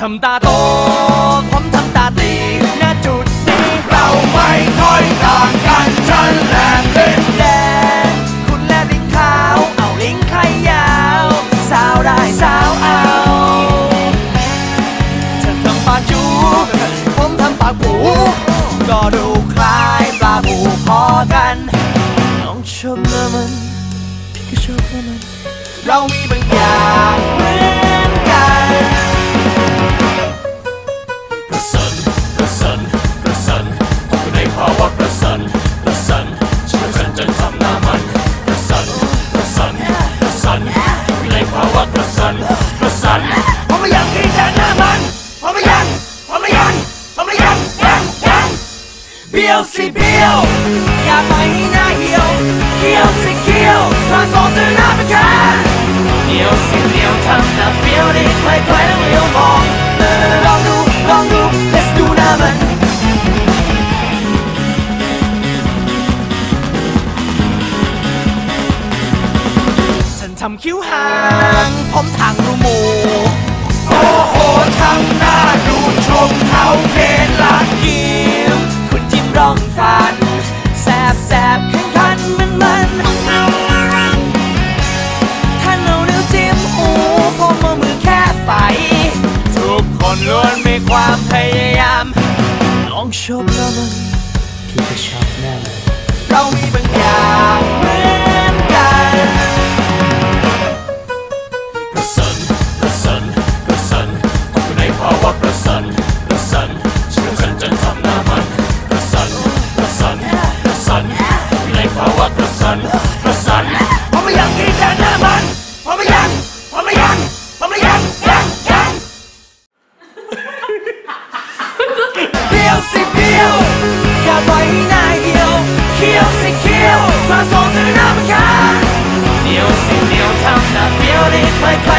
ทำตาโต ผมทำตาตีณจุดนี้เราไม่ค่อยต่างกันฉันแลลิ้นแดงคุณแลลิ้นขาว เอาลิงไข่ยาว สาวได้สาวเอาเธอทำปากจูผมทำปากปูก็ดูคล้ายปลาบูพอกันน้องชอบละมันพี่ก็ชอบละมันเรามีบางอย่าง บี้ยวสิเบี้ยวอย่าไปให้หน้าเหี่ยวเขี้ยวสิเขี้ยวทางโซนจะหน้าเป็นแค่เหนียวสิเหนียวทำหน้าเฟี้ยวได้ใครใครต้องเลี้ยวมองเออลองดูลองดู let's ดูหน้ามันฉันทำคิ้วห่าง ผมทางรูมู โอ้โหช่างหน้าดูชม มันมันท่านเอานิ้วจิ้มหูผมเอามือแค่ไฟทุกคนล้วนมีความพยายามลองชมหน้ามันพี่ก็ชอบหน้ามันเรามีบางอย่าง my God.